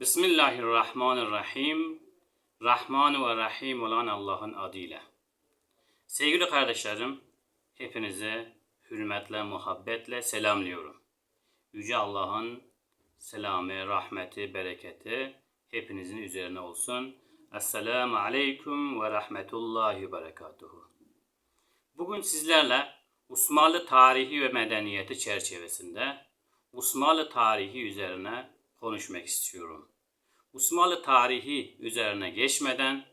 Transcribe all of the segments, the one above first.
Bismillahirrahmanirrahim. Rahman ve Rahim olan Allah'ın adıyla. Sevgili kardeşlerim, hepinize hürmetle, muhabbetle selamlıyorum. Yüce Allah'ın selamı, rahmeti, bereketi hepinizin üzerine olsun. Esselamu aleyküm ve rahmetullahi ve berekatuhu. Bugün sizlerle Osmanlı tarihi ve medeniyeti çerçevesinde Osmanlı tarihi üzerine konuşmak istiyorum. Osmanlı tarihi üzerine geçmeden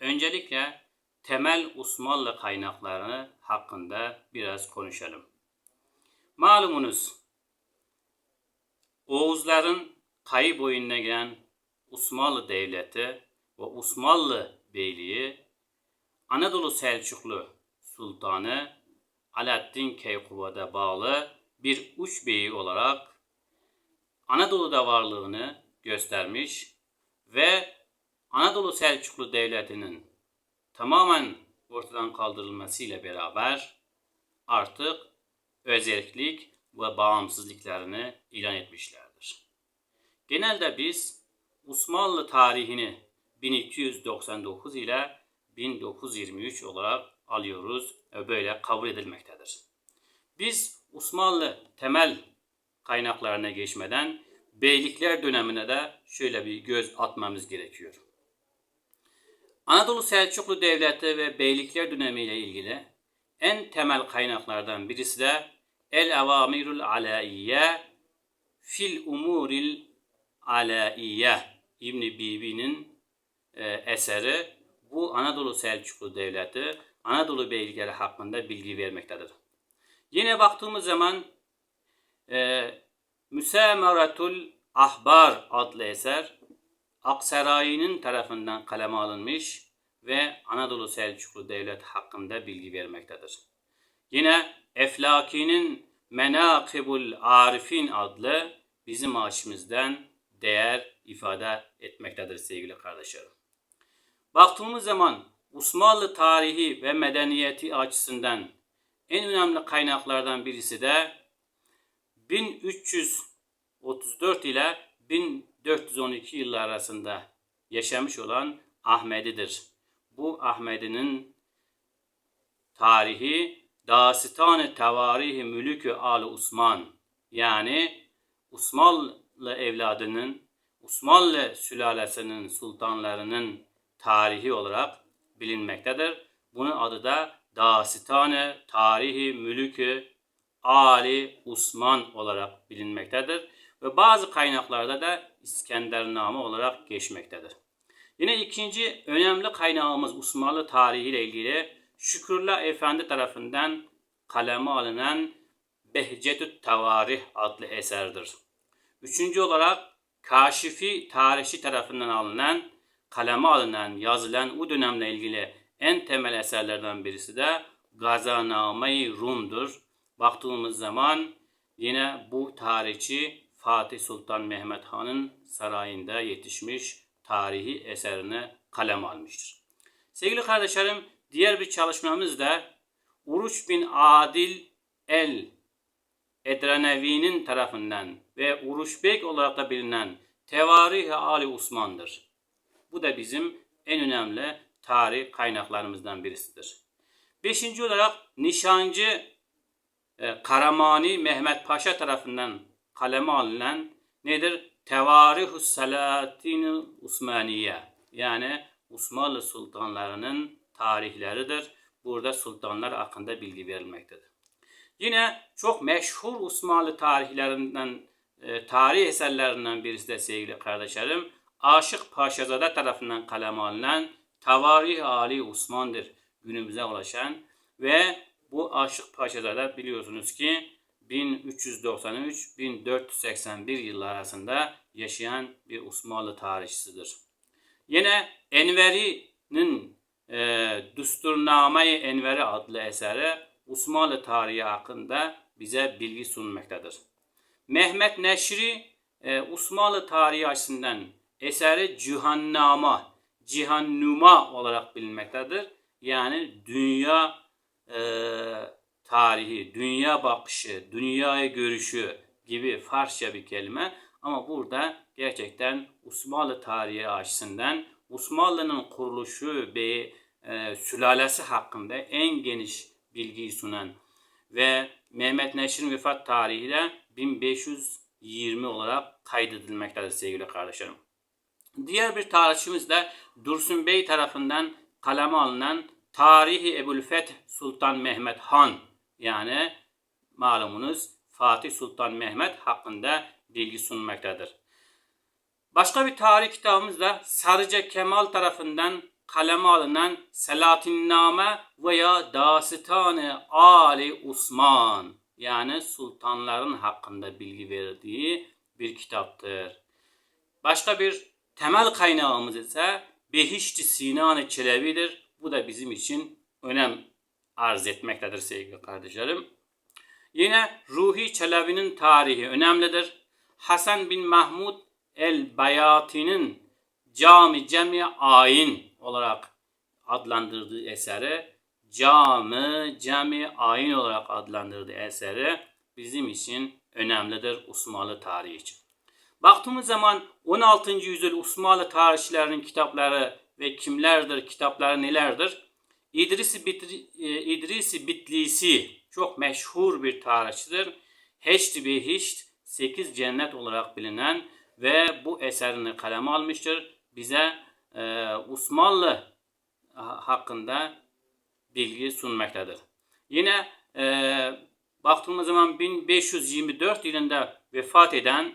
öncelikle temel Osmanlı kaynaklarını hakkında biraz konuşalım. Malumunuz Oğuzların kayı boyununa gelen Osmanlı Devleti ve Osmanlı Beyliği Anadolu Selçuklu Sultanı Alaaddin Keykubat'a bağlı bir uç beyi olarak Anadolu'da varlığını göstermiş ve Anadolu Selçuklu Devleti'nin tamamen ortadan kaldırılmasıyla beraber artık özellik ve bağımsızlıklarını ilan etmişlerdir. Genelde biz Osmanlı tarihini 1299 ile 1923 olarak alıyoruz ve böyle kabul edilmektedir. Biz Osmanlı temel kaynaklarına geçmeden beylikler dönemine de şöyle bir göz atmamız gerekiyor. Anadolu Selçuklu Devleti ve beylikler dönemiyle ilgili en temel kaynaklardan birisi de El Avamirul Alaiye Fil Umuril Alaiye İbni Bibi'nin e, eseri bu Anadolu Selçuklu Devleti, Anadolu beylikleri hakkında bilgi vermektedir. Yine baktığımız zaman e, Müsemeratul Ahbar adlı eser Aksaray'ın tarafından kaleme alınmış ve Anadolu Selçuklu Devlet hakkında bilgi vermektedir. Yine Eflaki'nin Menakibul Arifin adlı bizim açımızdan değer ifade etmektedir sevgili kardeşlerim. Baktığımız zaman Osmanlı tarihi ve medeniyeti açısından en önemli kaynaklardan birisi de 1334 ile 1412 yıllar arasında yaşamış olan Ahmedi'dir. Bu Ahmedi'nin tarihi Dastan-ı Tevarihi Mülükü Al Osman yani Osmanlı evladının Osmanlı sülalesinin sultanlarının tarihi olarak bilinmektedir. Bunun adı da Dastan-ı Tarihi Mülükü Ali Osman olarak bilinmektedir ve bazı kaynaklarda da İskendername olarak geçmektedir. Yine ikinci önemli kaynağımız Osmanlı tarihi ile ilgili Şükürler Efendi tarafından kaleme alınan Behcetü Tavarih adlı eserdir. Üçüncü olarak Kaşifi Tarihçi tarafından alınan, kaleme alınan, yazılan o dönemle ilgili en temel eserlerden birisi de Gazaname-i Rum'dur. Baktığımız zaman yine bu tarihçi Fatih Sultan Mehmet Han'ın sarayında yetişmiş tarihi eserini kalem almıştır. Sevgili kardeşlerim, diğer bir çalışmamız da Uruç bin Adil el Edrenevi'nin tarafından ve Uruşbek olarak da bilinen Tevarih Ali Osman'dır. Bu da bizim en önemli tarih kaynaklarımızdan birisidir. Beşinci olarak Nişancı Karamani Mehmet Paşa tarafından kaleme alınan nedir? Tevarih-ü Selatin Osmaniye yani Osmanlı sultanlarının tarihleridir. Burada sultanlar hakkında bilgi verilmektedir. Yine çok meşhur Osmanlı tarihlerinden, e, tarih eserlerinden birisi de sevgili kardeşlerim, Aşık Paşazade tarafından kaleme alınan Tavarih Ali Osman'dır günümüze ulaşan ve bu Aşık Paşazade biliyorsunuz ki 1393-1481 yıllar arasında yaşayan bir Osmanlı tarihçisidir. Yine Enveri'nin e, Dusturname-i Enveri adlı eseri Osmanlı tarihi hakkında bize bilgi sunmaktadır. Mehmet Neşri e, Osmanlı tarihi açısından eseri Cihannama, Cihannuma olarak bilinmektedir. Yani dünya e, tarihi, dünya bakışı, dünyaya görüşü gibi Farsça bir kelime ama burada gerçekten Osmanlı tarihi açısından Osmanlı'nın kuruluşu ve e, sülalesi hakkında en geniş bilgiyi sunan ve Mehmet Neşir'in vefat tarihi de 1520 olarak kaydedilmektedir sevgili kardeşlerim. Diğer bir tarihçimiz de Dursun Bey tarafından kaleme alınan Tarihi Ebu'l-Feth Sultan Mehmet Han yani malumunuz Fatih Sultan Mehmet hakkında bilgi sunmaktadır. Başka bir tarih kitabımız da Sarıca Kemal tarafından kaleme alınan Selatinname veya Dasıtanı Ali Osman yani sultanların hakkında bilgi verdiği bir kitaptır. Başka bir temel kaynağımız ise Behişti Sinan-ı Çelebi'dir. Bu da bizim için önem arz etmektedir sevgili kardeşlerim. Yine Ruhi Çelebi'nin tarihi önemlidir. Hasan bin Mahmud el-Bayati'nin Cami Cemi Ayin olarak adlandırdığı eseri Cami Cemi Ayin olarak adlandırdığı eseri bizim için önemlidir Osmanlı tarihi için. Baktığımız zaman 16. yüzyıl Osmanlı tarihçilerinin kitapları ve kimlerdir, kitapları nelerdir? İdris Bitri, e, İdris Bitlisi çok meşhur bir tarihçidir. Heşt Behişt 8 cennet olarak bilinen ve bu eserini kaleme almıştır. Bize e, Osmanlı hakkında bilgi sunmaktadır. Yine e, baktığımız zaman 1524 yılında vefat eden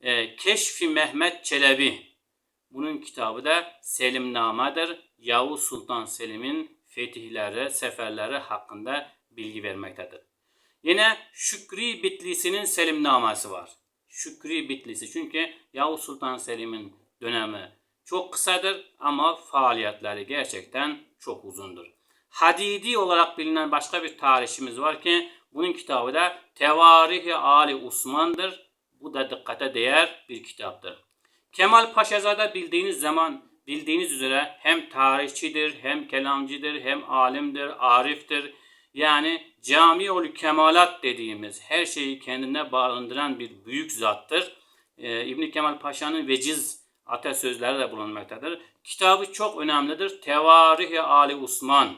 e, Keşfi Mehmet Çelebi bunun kitabı da Selimname'dir. Yavuz Sultan Selim'in fetihleri, seferleri hakkında bilgi vermektedir. Yine Şükri Bitlisi'nin Selimnamesi var. Şükri Bitlisi çünkü Yavuz Sultan Selim'in dönemi çok kısadır ama faaliyetleri gerçekten çok uzundur. Hadidi olarak bilinen başka bir tarihçimiz var ki bunun kitabı da Tevarihi Ali Osman'dır. Bu da dikkate değer bir kitaptır. Kemal Paşazade bildiğiniz zaman bildiğiniz üzere hem tarihçidir, hem kelamcıdır, hem alimdir, ariftir. Yani camiolü kemalat dediğimiz her şeyi kendine barındıran bir büyük zattır. Ee, İbn Kemal Paşa'nın veciz atasözleri de bulunmaktadır. Kitabı çok önemlidir. Tevarihi Ali Osman.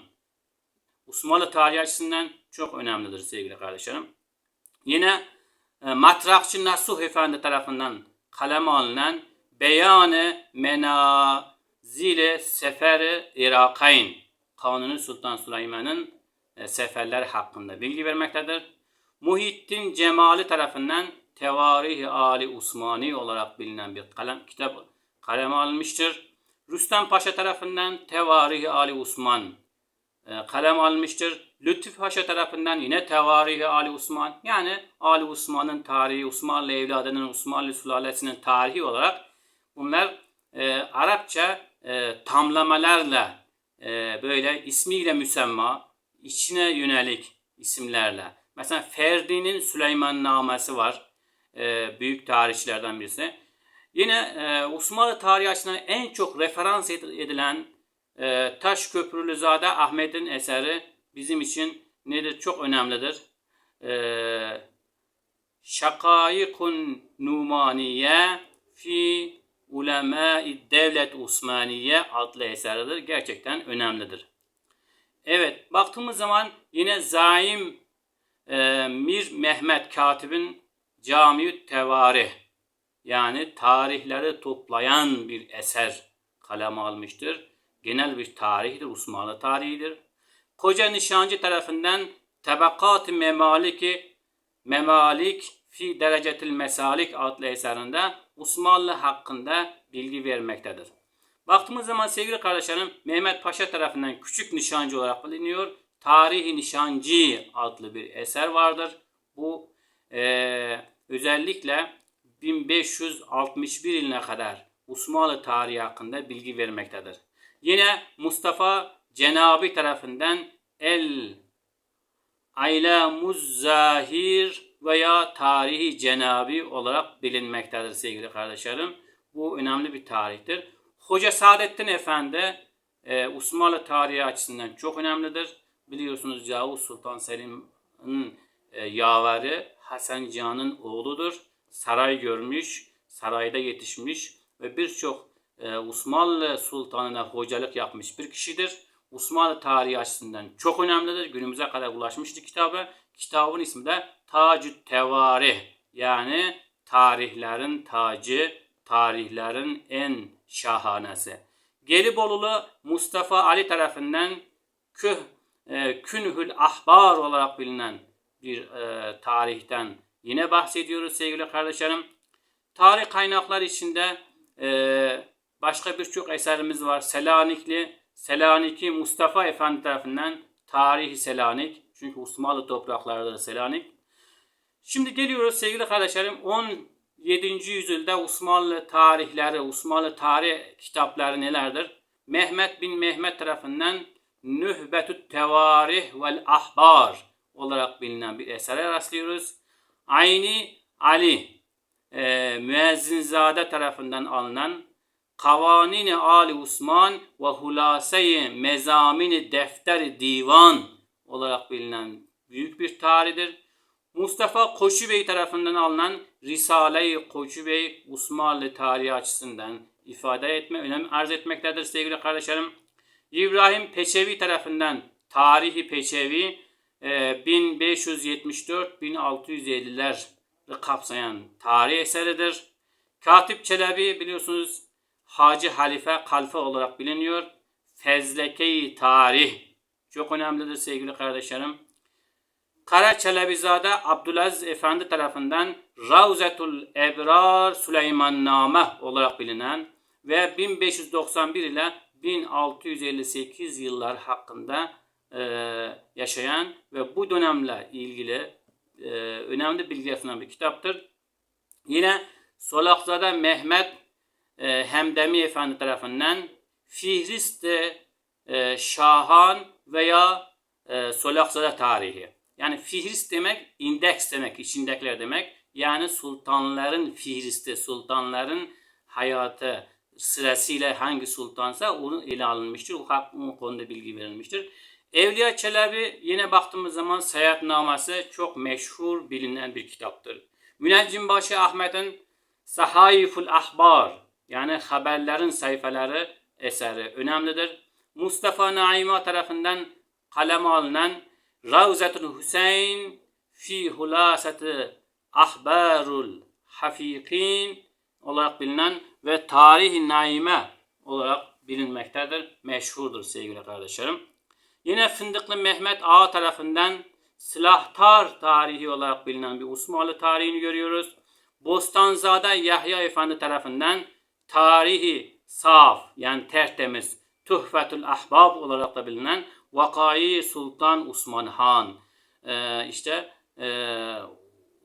Osmanlı tarihi açısından çok önemlidir sevgili kardeşlerim. Yine e, Matrakçı Nasuh Efendi tarafından kaleme alınan Beyanı Menazile Seferi Irakayn Kanuni Sultan Süleyman'ın e, seferler hakkında bilgi vermektedir. Muhittin Cemali tarafından Tevarih Ali Osmani olarak bilinen bir kalem kitap kaleme alınmıştır. Rüstem Paşa tarafından Tevarih Ali Osman e, kalem almıştır. Lütfü Paşa tarafından yine Tevarih Ali Osman yani Ali Osman'ın tarihi, Osmanlı evladının, Osmanlı sülalesinin tarihi olarak bunlar e, Arapça e, tamlamalarla e, böyle ismiyle müsemma, içine yönelik isimlerle. Mesela Ferdi'nin Süleyman Namesi var. E, büyük tarihçilerden birisi. Yine e, Osmanlı tarihi açısından en çok referans edilen e, Taş Köprülüzade Ahmet'in eseri bizim için nedir? Çok önemlidir. E, Şakayikun Numaniye fi Ulema-i Devlet Osmaniye adlı eseridir. Gerçekten önemlidir. Evet, baktığımız zaman yine Zaim e, Mir Mehmet Katib'in Camiü Tevarih yani tarihleri toplayan bir eser kaleme almıştır. Genel bir tarihtir, Osmanlı tarihidir. Koca Nişancı tarafından Tabakat-ı Memaliki Memalik fi Derecetil Mesalik adlı eserinde Osmanlı hakkında bilgi vermektedir. Baktığımız zaman sevgili kardeşlerim Mehmet Paşa tarafından küçük nişancı olarak biliniyor. Tarihi Nişancı adlı bir eser vardır. Bu e, özellikle 1561 yılına kadar Osmanlı tarihi hakkında bilgi vermektedir. Yine Mustafa Cenabi tarafından El Aylamuz Zahir veya Tarihi Cenabi olarak bilinmektedir sevgili kardeşlerim. Bu önemli bir tarihtir. Hoca Saadettin Efendi e, Osmanlı tarihi açısından çok önemlidir. Biliyorsunuz Yavuz Sultan Selim'in e, yavari Hasan Can'ın oğludur. Saray görmüş, sarayda yetişmiş ve birçok e, Osmanlı sultanına hocalık yapmış bir kişidir. Osmanlı tarihi açısından çok önemlidir. Günümüze kadar ulaşmıştı kitabı. Kitabın ismi de Tacü Tevarih. Yani tarihlerin tacı, tarihlerin en şahanesi. Gelibolulu Mustafa Ali tarafından Küh, e, Künhül Ahbar olarak bilinen bir e, tarihten yine bahsediyoruz sevgili kardeşlerim. Tarih kaynaklar içinde e, başka birçok eserimiz var. Selanikli, Selaniki Mustafa Efendi tarafından Tarihi Selanik. Çünkü Osmanlı topraklarıdır Selanik. Şimdi geliyoruz sevgili kardeşlerim 17. yüzyılda Osmanlı tarihleri, Osmanlı tarih kitapları nelerdir? Mehmet bin Mehmet tarafından Nühbetü Tevarih vel Ahbar olarak bilinen bir esere rastlıyoruz. Ayni Ali e, Müezzinzade tarafından alınan Kavanini Ali Osman ve Hulase-i Mezamini Defteri Divan olarak bilinen büyük bir tarihtir. Mustafa Koçu Bey tarafından alınan Risale-i Koçu Bey Osmanlı tarihi açısından ifade etme, önem arz etmektedir sevgili kardeşlerim. İbrahim Peçevi tarafından Tarihi Peçevi e, 1574-1650'ler kapsayan tarih eseridir. Katip Çelebi biliyorsunuz Hacı Halife Kalfe olarak biliniyor. Fezleke-i Tarih çok önemlidir sevgili kardeşlerim. Kara Çelebizade Abdülaziz Efendi tarafından Ravzetul Ebrar Süleymanname olarak bilinen ve 1591 ile 1658 yıllar hakkında e, yaşayan ve bu dönemle ilgili e, önemli bilgiler sunan bir kitaptır. Yine Solakzade Mehmet e, Hemdemi Efendi tarafından Fihrist e, Şahan veya e, tarihi. Yani fihrist demek indeks demek, içindekiler demek. Yani sultanların fihristi, sultanların hayatı sırasıyla hangi sultansa onu ele alınmıştır. O, o konuda bilgi verilmiştir. Evliya Çelebi yine baktığımız zaman Seyahatnamesi çok meşhur bilinen bir kitaptır. Müneccimbaşı Ahmet'in Sahayiful Ahbar yani haberlerin sayfaları eseri önemlidir. Mustafa Naima tarafından kaleme alınan Ravzetul Hüseyin fi hulaseti ahbarul hafikin olarak bilinen ve tarihi naime olarak bilinmektedir. Meşhurdur sevgili kardeşlerim. Yine Fındıklı Mehmet Ağa tarafından Silahtar tarihi olarak bilinen bir Osmanlı tarihini görüyoruz. Bostanzade Yahya Efendi tarafından tarihi saf yani tertemiz Tuhfetül Ahbab olarak da bilinen Vakai Sultan Osman Han. Ee, işte e,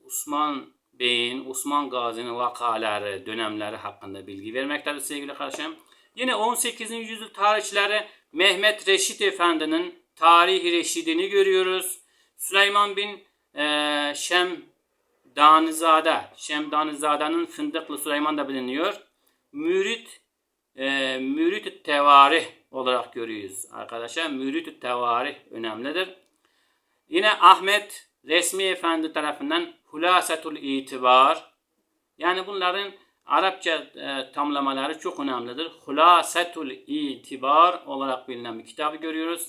Osman Bey'in, Osman Gazi'nin vakaları, dönemleri hakkında bilgi vermektedir sevgili kardeşim. Yine 18. yüzyıl tarihçileri Mehmet Reşit Efendi'nin Tarihi Reşidini görüyoruz. Süleyman bin e, Şem Danizade, Şem Danizade'nin Fındıklı Süleyman da biliniyor. Mürit e, Mürit Tevarih olarak görüyoruz arkadaşlar. Mürit Tevarih önemlidir. Yine Ahmet Resmi Efendi tarafından Hulasetul İtibar yani bunların Arapça e, tamlamaları çok önemlidir. Hulasetul İtibar olarak bilinen bir kitabı görüyoruz.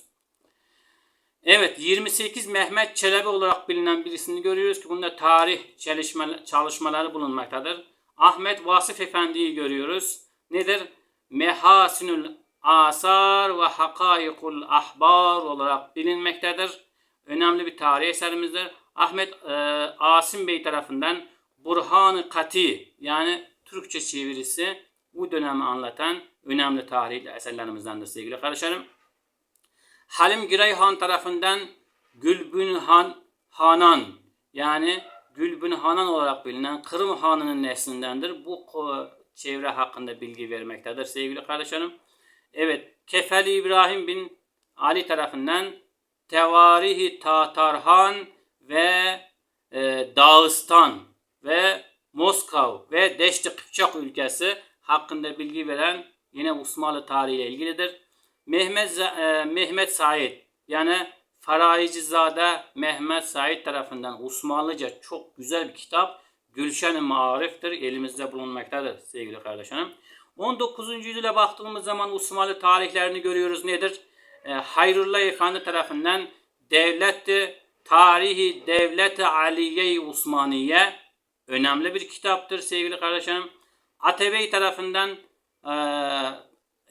Evet 28 Mehmet Çelebi olarak bilinen birisini görüyoruz ki bunda tarih çalışma, çalışmaları bulunmaktadır. Ahmet Vasıf Efendi'yi görüyoruz. Nedir? Mehasinül Asar ve Hakayikul Ahbar olarak bilinmektedir. Önemli bir tarih eserimizdir. Ahmet e, Asim Bey tarafından Burhan-ı Kati yani Türkçe çevirisi bu dönemi anlatan önemli tarihli eserlerimizdendir sevgili kardeşlerim. Halim Gireyhan tarafından Gülbün Han Hanan yani Gülbün Hanan olarak bilinen Kırım Hanı'nın neslindendir. Bu çevre hakkında bilgi vermektedir sevgili kardeşlerim. Evet, Kefeli İbrahim bin Ali tarafından Tevarihi Tatarhan ve e, Dağıstan ve Moskov ve Deşti Kıpçak ülkesi hakkında bilgi veren yine Osmanlı tarihiyle ilgilidir. Mehmet e, Mehmet Said yani Farayicizade Mehmet Said tarafından Osmanlıca çok güzel bir kitap. Gülşen-i Marif'tir. Elimizde bulunmaktadır sevgili kardeşlerim. 19. yüzyıla baktığımız zaman Osmanlı tarihlerini görüyoruz. Nedir? E, Hayrullah Efendi tarafından Devletti Tarihi Devleti Aliye-i Osmaniye önemli bir kitaptır sevgili kardeşlerim. Atabey tarafından e,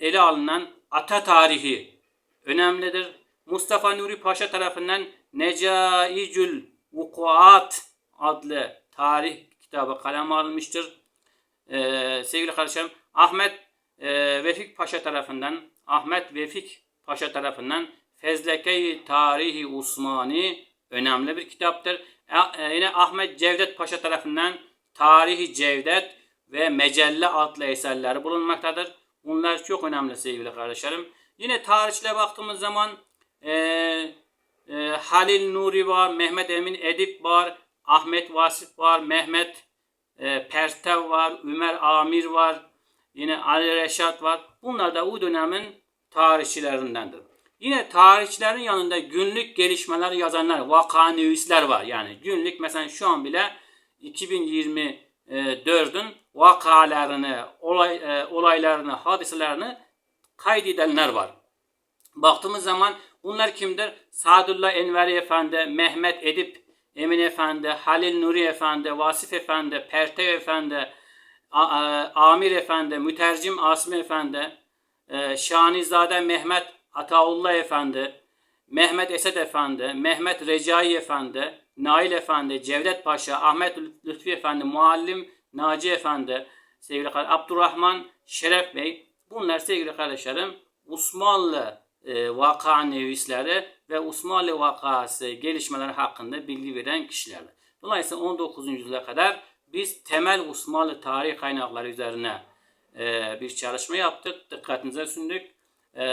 ele alınan Ata Tarihi önemlidir. Mustafa Nuri Paşa tarafından Necaicül Vukuat adlı tarih kitabı kaleme alınmıştır. Ee, sevgili kardeşlerim Ahmet e, Vefik Paşa tarafından Ahmet Vefik Paşa tarafından Fezleke-i Tarihi Osmani önemli bir kitaptır. E, e, yine Ahmet Cevdet Paşa tarafından Tarihi Cevdet ve Mecelle adlı eserleri bulunmaktadır. Bunlar çok önemli sevgili kardeşlerim. Yine tarihçilere baktığımız zaman e, e, Halil Nuri var, Mehmet Emin Edip var, Ahmet Vasif var, Mehmet e, Pertev var, Ömer Amir var, yine Ali Reşat var. Bunlar da o dönemin tarihçilerindendir. Yine tarihçilerin yanında günlük gelişmeler yazanlar, vakanüvisler var. Yani günlük mesela şu an bile 2024'ün vakalarını, olay, e, olaylarını, hadiselerini kaydedenler var. Baktığımız zaman bunlar kimdir? Sadullah Enveri Efendi, Mehmet Edip Emin Efendi, Halil Nuri Efendi, Vasif Efendi, Pertev Efendi, Amir Efendi, Mütercim Asım Efendi, e, Şanizade Mehmet Ataullah Efendi, Mehmet Esed Efendi, Mehmet Recai Efendi, Nail Efendi, Cevdet Paşa, Ahmet Lütfi Efendi, Muallim Naci Efendi, sevgili Abdurrahman Şeref Bey, bunlar sevgili kardeşlerim Osmanlı e, vaka nevisleri ve Osmanlı vakası gelişmeleri hakkında bilgi veren kişilerdir. Dolayısıyla 19. yüzyıla kadar biz temel Osmanlı tarih kaynakları üzerine e, bir çalışma yaptık. Dikkatinize sunduk. E,